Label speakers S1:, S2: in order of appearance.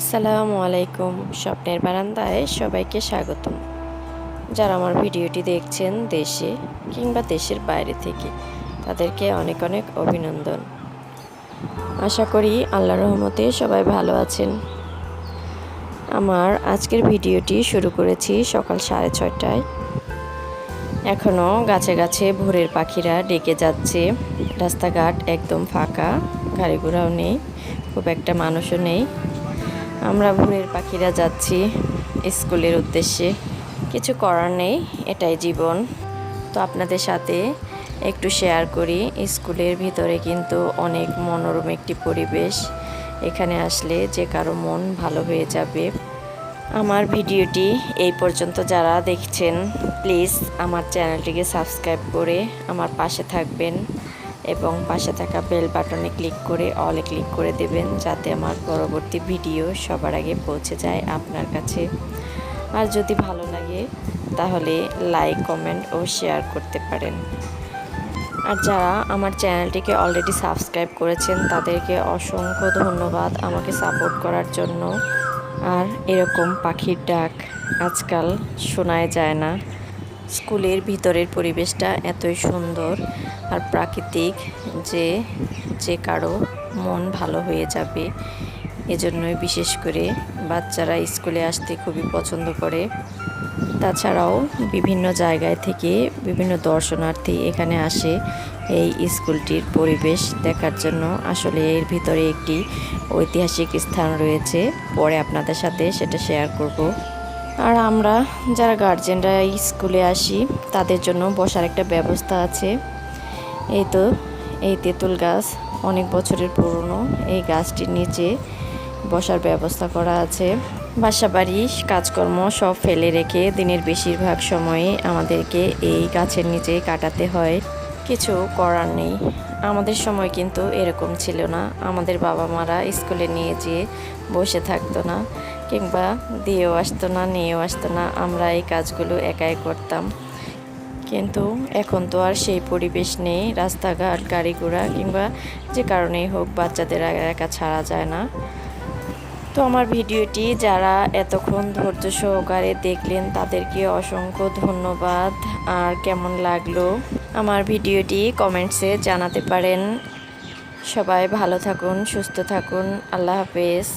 S1: আসসালামু আলাইকুম। স্বপ্নের বারান্দায় সবাইকে স্বাগতম। যারা আমার ভিডিওটি দেখছেন দেশে কিংবা দেশের বাইরে থেকে, তাদেরকে অনেক অনেক অভিনন্দন। আশা করি আল্লাহ রহমতে সবাই ভালো আছেন। আমার আজকের ভিডিওটি শুরু করেছি সকাল সাড়ে ছয়টায়। এখনও গাছে গাছে ভোরের পাখিরা ডেকে যাচ্ছে। রাস্তাঘাট একদম ফাঁকা, গাড়ি ঘোড়াও নেই, খুব একটা মানুষও নেই। আমরা ভোরের পাখিরা যাচ্ছি স্কুলের উদ্দেশ্যে। কিছু করার নেই, এটাই জীবন। তো আপনাদের সাথে একটু শেয়ার করি, স্কুলের ভিতরে কিন্তু অনেক মনোরম একটি পরিবেশ। এখানে আসলে যে কারও মন ভালো হয়ে যাবে। আমার ভিডিওটি এই পর্যন্ত যারা দেখছেন প্লিজ আমার চ্যানেলটিকে সাবস্ক্রাইব করে আমার পাশে থাকবেন। এবং পাশে থাকা বেল বাটনে ক্লিক করে অলে ক্লিক করে দেবেন যাতে আমার পরবর্তী ভিডিও সবার আগে পৌঁছে যায় আপনার কাছে। আর যদি ভালো লাগে, তাহলে লাইক কমেন্ট ও শেয়ার করতে পারেন। আর যারা আমার চ্যানেলটিকে অলরেডি সাবস্ক্রাইব করেছেন, তাদেরকে অসংখ্য ধন্যবাদ আমাকে সাপোর্ট করার জন্য। আর এরকম পাখির ডাক আজকাল শোনায় যায় না। স্কুলের ভিতরের পরিবেশটা এতই সুন্দর আর প্রাকৃতিক যে যে কারও মন ভালো হয়ে যাবে। এজন্যই বিশেষ করে বাচ্চারা স্কুলে আসতে খুবই পছন্দ করে। তাছাড়াও বিভিন্ন জায়গায় থেকে বিভিন্ন দর্শনার্থী এখানে আসে এই স্কুলটির পরিবেশ দেখার জন্য। আসলে এর ভিতরে একটি ঐতিহাসিক স্থান রয়েছে। পরে আপনাদের সাথে সেটা শেয়ার করব। আর আমরা যারা গার্জেনরা স্কুলে আসি, তাদের জন্য বসার একটা ব্যবস্থা আছে। এই তো, এই তেঁতুল গাছ অনেক বছরের পুরনো, এই গাছটির নিচে বসার ব্যবস্থা করা আছে। বাসা বাড়ি, কাজকর্ম সব ফেলে রেখে দিনের বেশিরভাগ সময়ে আমাদেরকে এই গাছের নিচে কাটাতে হয়। কিছু করার নেই। আমাদের সময় কিন্তু এরকম ছিল না। আমাদের বাবা মারা স্কুলে নিয়ে যেয়ে বসে থাকতো না। কিংবা দিয়েও আসতো না, নিয়েও আসতো না, আমরা এই কাজগুলো একাই করতাম। কিন্তু এখন তো আর সেই পরিবেশ নেই, রাস্তাঘাট, গাড়ি ঘোড়া কিংবা যে কারণেই হোক বাচ্চাদের একা ছাড়া যায় না। তো আমার ভিডিওটি যারা এতক্ষণ ধৈর্য সহকারে দেখলেন তাদেরকে অসংখ্য ধন্যবাদ। আর কেমন লাগল আমার ভিডিওটি কমেন্টসে জানাতে পারেন। সবাই ভালো থাকুন, সুস্থ থাকুন, আল্লাহ হাফেজ।